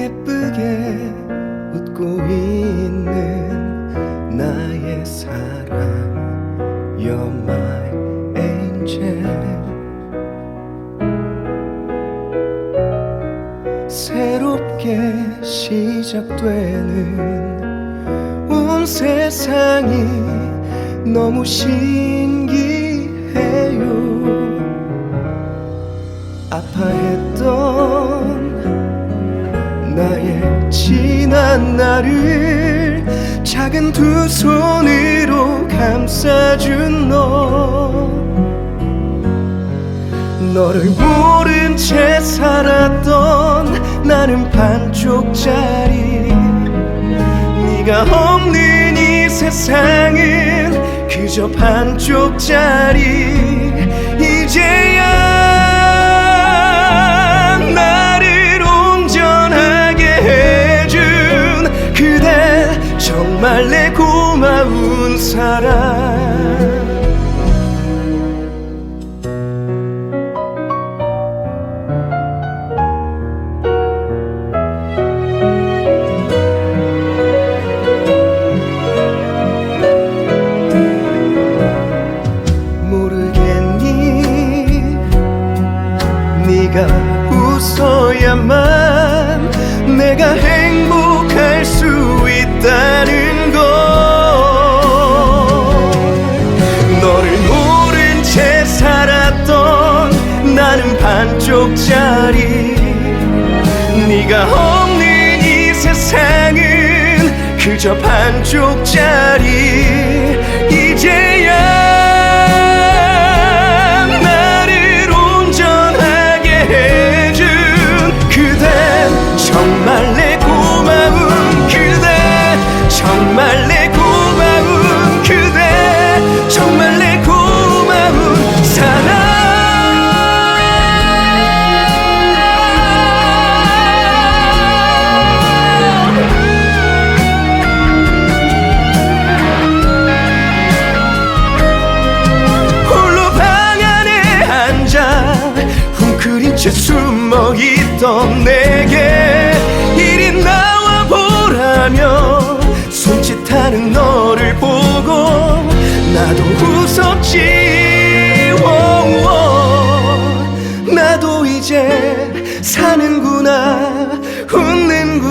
예쁘게 웃고 있는 나의 사랑. You're my angel. 새롭게 시작되는 온 세상이 너무 신기해요. 아파했던 나의 지난 날을 작은 두 손으로 감싸준 너. 너를 모른 채 살았던 나는 반쪽짜리. 네가 없는 이 세상은 그저 반쪽짜리. 이제야 정말 내 고마운 사랑 모르겠니? 네가 웃어야만 내가 행복할 수 있다 쪽짜리. 네가 없는 이 세상은 그저 반쪽짜리. 이제야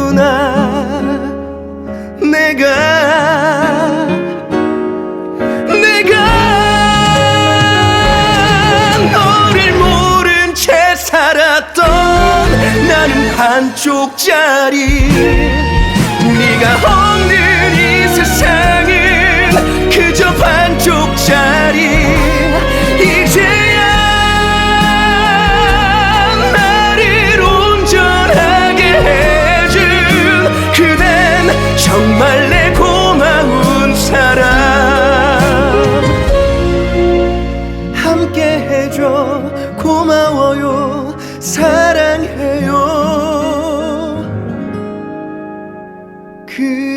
웃는구나 내가 내가 너를 모른 채 살았던 나는 반쪽짜리 네가 คือ